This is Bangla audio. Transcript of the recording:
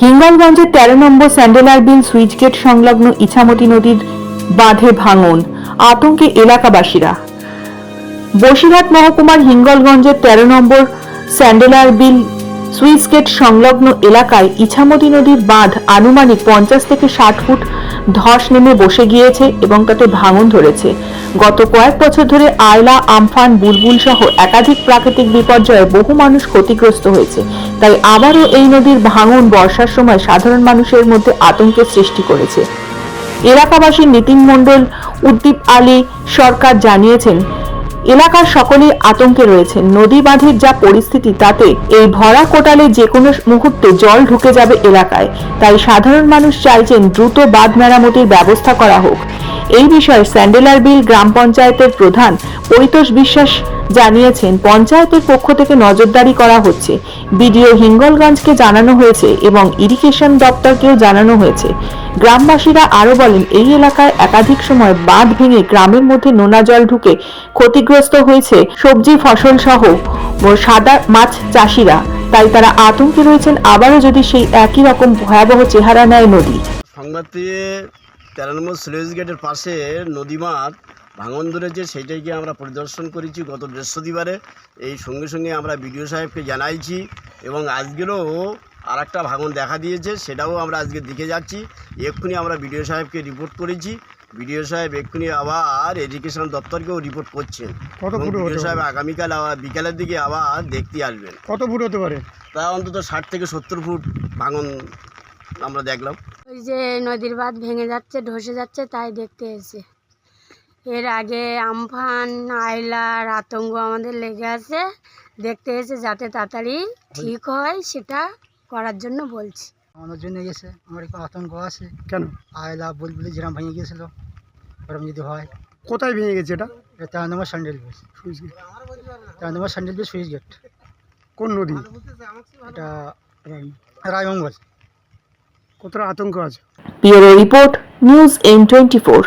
হিঙ্গলগঞ্জের তেরো নম্বর স্যান্ডেলার বিল সুইচ গেট সংলগ্ন ইছামতি নদীর বাঁধে ভাঙন, আতঙ্কে এলাকাবাসীরা। বসিরহাট মহকুমার হিঙ্গলগঞ্জের তেরো নম্বর স্যান্ডেলার বিল সুইচ গেট সংলগ্ন এলাকায় ইছামতি নদীর বাঁধ আনুমানিক পঞ্চাশ থেকে ষাট ফুট ধস নেমে বসে গিয়েছে এবং তাতে ভাঙন ধরেছে। গত কয়েক বছর ধরে আয়লা আমফান, বুলবুল সহ একাধিক প্রাকৃতিক বিপর্যয়ে বহু মানুষ ক্ষতিগ্রস্ত হয়েছে। তাই আবারও এই নদীর ভাঙন বর্ষার সময় সাধারণ মানুষের মধ্যে আতঙ্কের সৃষ্টি করেছে। এলাকাবাসী নীতিন মণ্ডল, উদ্দীপ আলী সরকার জানিয়েছেন এলাকার সকলেই আতঙ্কে রয়েছে। নদী বাঁধের যা পরিস্থিতি, তাতে এই ভরা কোটালে যে কোনো মুহূর্তে জল ঢুকে যাবে এলাকায়। তাই সাধারণ মানুষ চাইছেন দ্রুত বাঁধ মেরামতির ব্যবস্থা করা হোক। এই বিষয়ে স্যান্ডেলার বিল গ্রাম পঞ্চায়েতের প্রধান পরিতোষ বিশ্বাস জানিয়েছেন, পঞ্চায়েতের পক্ষ থেকে নজরদারি করা হচ্ছে। বিডিও হিঙ্গলগঞ্জকে জানানো হয়েছে এবং ইরিগেশন দপ্তরকেও জানানো হয়েছে। গ্রামবাসীরা আরও বলেন, এই এলাকায় একাধিক সময় বাঁধ ভেঙে গ্রামের মধ্যে নোনা জল ঢুকে ক্ষতিগ্রস্ত হয়েছে সবজি, ফসল সহ সাদা মাছ চাষিরা। তাই তারা আতঙ্কে রয়েছেন, আবারও যদি সেই একই রকম ভয়াবহ চেহারা নেয় নদী। সংবাদ পেয়ে তেরো নম্বর স্লুইস গেটের পাশে নদীমাত ভাঙন ধরেছে সেইটাইকে আমরা পরিদর্শন করেছি গত বৃহস্পতিবারে। এই সঙ্গে সঙ্গে আমরা বিডিও সাহেবকে জানাইছি এবং আজকেরও আর একটা ভাঙন দেখা দিয়েছে সেটাও আমরা আজকে দেখে যাচ্ছি। এক্ষুনি আমরা বিডিও সাহেবকে রিপোর্ট করেছি। বিডিও সাহেব এক্ষুনি আবার এডুকেশন দপ্তরকেও রিপোর্ট করছেন। কত ফুট হতে বিডিও সাহেব আগামীকাল আবার বিকালের দিকে আবার দেখতে আসবেন। কত ফুট হতে পারে? তা অন্তত ষাট থেকে সত্তর ফুট ভাঙন আমরা দেখলাম। ওই যে নদীর বাঁধ ভেঙে যাচ্ছে ধসে যাচ্ছে তাই দেখতে এসে এর আগে আমফান আইলার আতঙ্ক আমাদের লেগে আছে। দেখতে এসে যাতে তাড়াতাড়ি ঠিক হয় সেটা করার জন্য বলছি। আমাদের জন্য গেছে আমার একটু আতঙ্ক আছে। কেন? আয়লা বুলবুলি যেরকম ভেঙে গিয়েছিল ওরকম যদি হয়। কোথায় ভেঙে গেছে এটা? এটা তেরো নম্বর স্যান্ডেল বেস সুইচ গেট তেরো নম্বর স্যান্ডেল বেস সুইচ গেট। কোন নদী? এটা রায়মঙ্গল। কতটা আতঙ্ক আছে? Report news N twenty four.